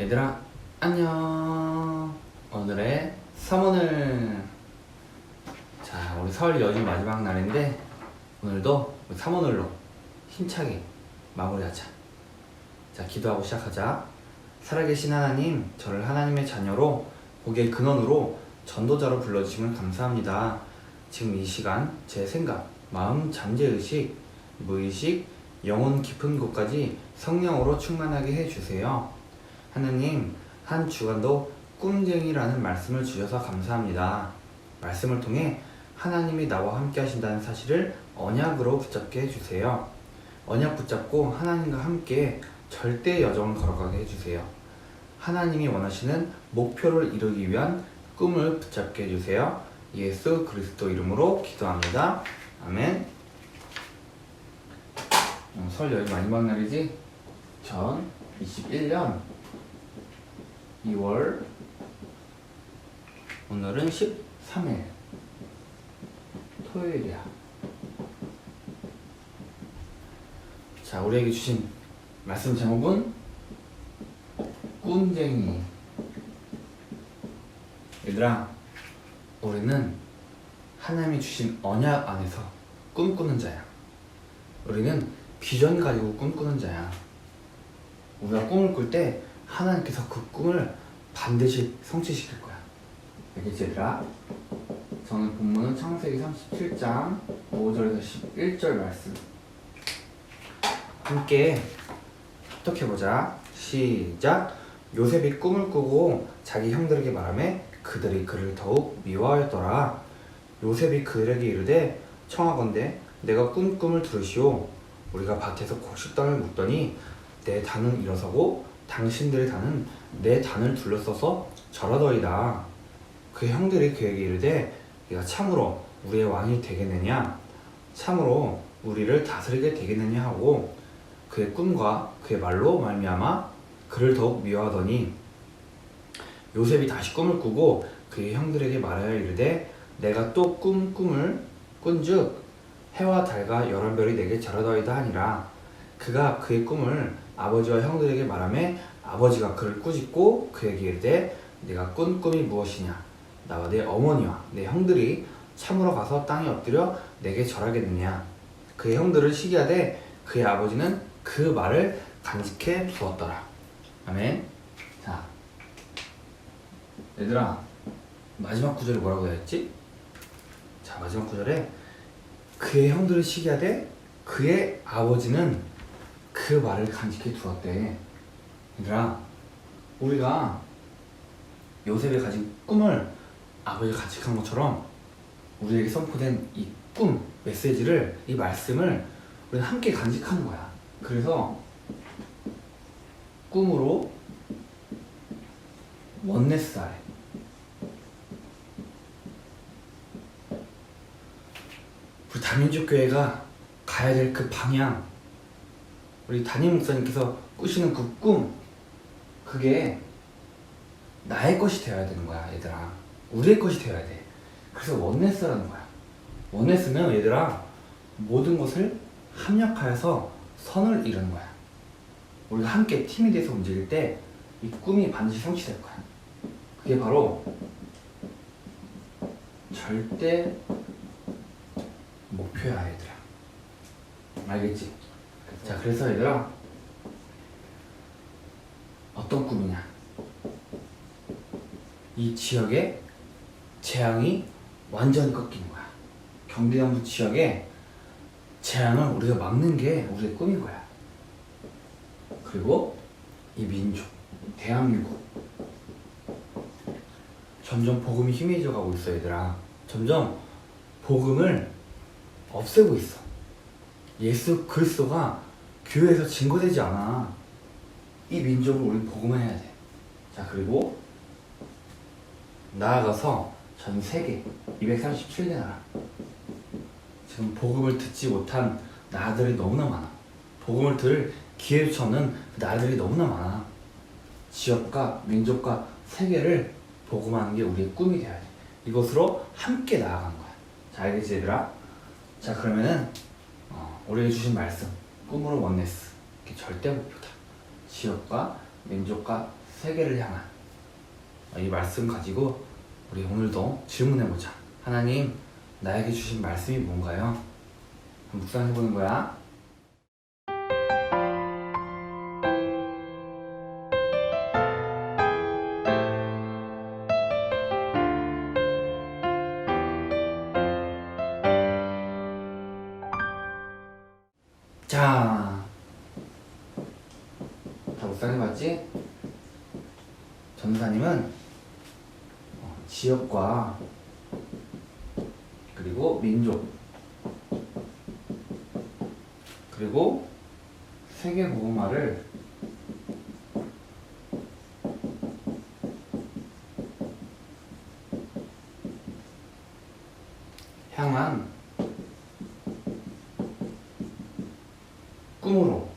얘들아 안녕. 오늘의 삼원을. 자 우리 설 연휴 마지막 날인데 오늘도 우리 삼원을로 힘차게 마무리하자. 자 기도하고 시작하자. 살아계신 하나님 저를 하나님의 자녀로 복의 근원으로 전도자로 불러주시면 감사합니다. 지금 이 시간 제 생각 마음 잠재의식 무의식 영혼 깊은 곳까지 성령으로 충만하게 해주세요 하나님, 한 주간도 꿈쟁이라는 말씀을 주셔서 감사합니다. 말씀을 통해 하나님이 나와 함께 하신다는 사실을 언약으로 붙잡게 해주세요. 언약 붙잡고 하나님과 함께 절대 여정을 걸어가게 해주세요. 하나님이 원하시는 목표를 이루기 위한 꿈을 붙잡게 해주세요. 예수 그리스도 이름으로 기도합니다. 아멘. 어, 설 연휴 마지막 날이지? 2021년 2월 오늘은 13일. 토요일이야. 자 우리에게 주신 말씀 제목은 꿈쟁이. 얘들아 우리는 하나님이 주신 언약 안에서 꿈꾸는 자야. 우리는 비전 가지고 꿈꾸는 자야. 우리가 꿈을 꿀때 하나님께서 그 꿈을 반드시 성취시킬 거야. 얘들아? 저는 본문은 창세기 37장 5절에서 11절 말씀 함께 합독해 보자. 시작! 요셉이 꿈을 꾸고 자기 형들에게 말하매 그들이 그를 더욱 미워하였더라. 요셉이 그들에게 이르되 청하건대 내가 꾼 꿈을 들으시오. 우리가 밭에서 곡식단을 묶더니 내 단은 일어서고 당신들의 단은 내 단을 둘러서서 절하더이다. 그 형들이 그에게 이르되 네가 참으로 우리의 왕이 되겠느냐? 참으로 우리를 다스리게 되겠느냐 하고 그의 꿈과 그의 말로 말미암아 그를 더욱 미워하더니 요셉이 다시 꿈을 꾸고 그의 형들에게 말하여 이르되 내가 또 꿈 꿈을 꾼즉 해와 달과 열한 별이 내게 절하더이다 하니라 그가 그의 꿈을 아버지와 형들에게 말하매 아버지가 그를 꾸짖고 그에게 이르되 네가 꾼 꿈이 무엇이냐? 나와 내 어머니와 내 형들이 참으로 가서 땅에 엎드려 내게 절하겠느냐 그의 형들을 시기하되 그의 아버지는 그 말을 간직해 두었더라. 아멘. 자 얘들아 마지막 구절이 뭐라고 되어 있지? 자 마지막 구절에 그의 형들을 시기하되 그의 아버지는 그 말을 간직해 두었대. 얘들아, 우리가 요셉이 가진 꿈을 아버지가 간직한 것처럼 우리에게 선포된 이 꿈, 메시지를, 이 말씀을 우리는 함께 간직하는 거야. 그래서 꿈으로 원네스 아래 우리 다민족 교회가 가야 될 그 방향 우리 담임 목사님께서 꾸시는 그 꿈 그게 나의 것이 되어야 되는 거야 얘들아. 우리의 것이 되어야 돼. 그래서 원네스라는 거야. 원네스는 얘들아 모든 것을 합력하여서 선을 이루는 거야. 우리가 함께 팀이 돼서 움직일 때 이 꿈이 반드시 성취될 거야. 그게 바로 절대 목표야 얘들아. 알겠지? 자 그래서 얘들아 어떤 꿈이냐? 이 지역에 재앙이 완전히 꺾이는 거야. 경기남부 지역에 재앙을 우리가 막는 게 우리의 꿈인 거야. 그리고 이 민족 대한민국. 점점 복음이 희미해져 가고 있어 얘들아. 점점 복음을 없애고 있어. 예수 그리스도가 교회에서 증거되지 않아. 이 민족을 우리 복음해야 돼. 자, 그리고 나아가서 전 세계 237개 나라. 지금 복음을 듣지 못한 나라들이 너무나 많아. 복음을 들을 기회조차 없는 그 나라들이 너무나 많아. 지역과 민족과 세계를 복음하는 게 우리의 꿈이 되어야 돼. 이것으로 함께 나아가는 거야. 자, 알겠지, 얘들아? 자, 그러면은, 어, 우리에게 주신 말씀. 꿈으로 원네스. 절대 목표다. 지역과 민족과 세계를 향한 이 말씀 가지고 우리 오늘도 질문해보자. 하나님, 나에게 주신 말씀이 뭔가요? 묵상해보는 거야. 다 묵상해봤지? 전사님은 어, 지역과 그리고 민족 그리고 세계 보호마를 향한 꿈으로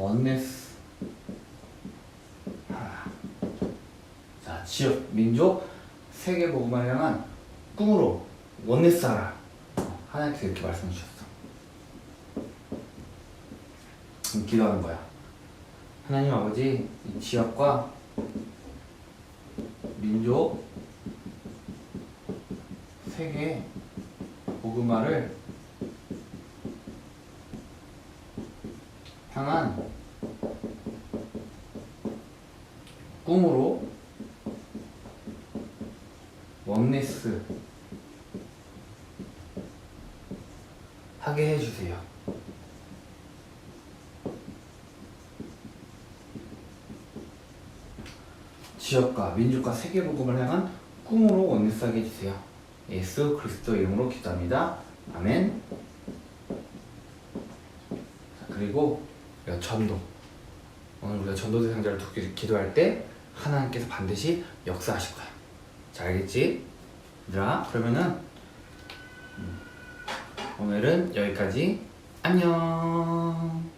원네스 하라. 자 지역 민족 세계 복음을 향한 꿈으로 어, 하나님께서 이렇게 말씀해 주셨어. 기도하는 거야. 하나님 아버지 이 지역과 민족 세계 복음화를 향한 꿈으로 원네스 하게 해주세요. 지역과 민족과 세계 복음을 향한 꿈으로 원네스 하게 해주세요. 예수 그리스도 이름으로 기도합니다. 아멘. 자, 그리고 우리가 전도. 오늘 우리가 전도 대상자를 두고 기도할 때 하나님께서 반드시 역사하실 거야. 자, 알겠지? 얘들아, 그러면은 음, 오늘은 여기까지. 안녕.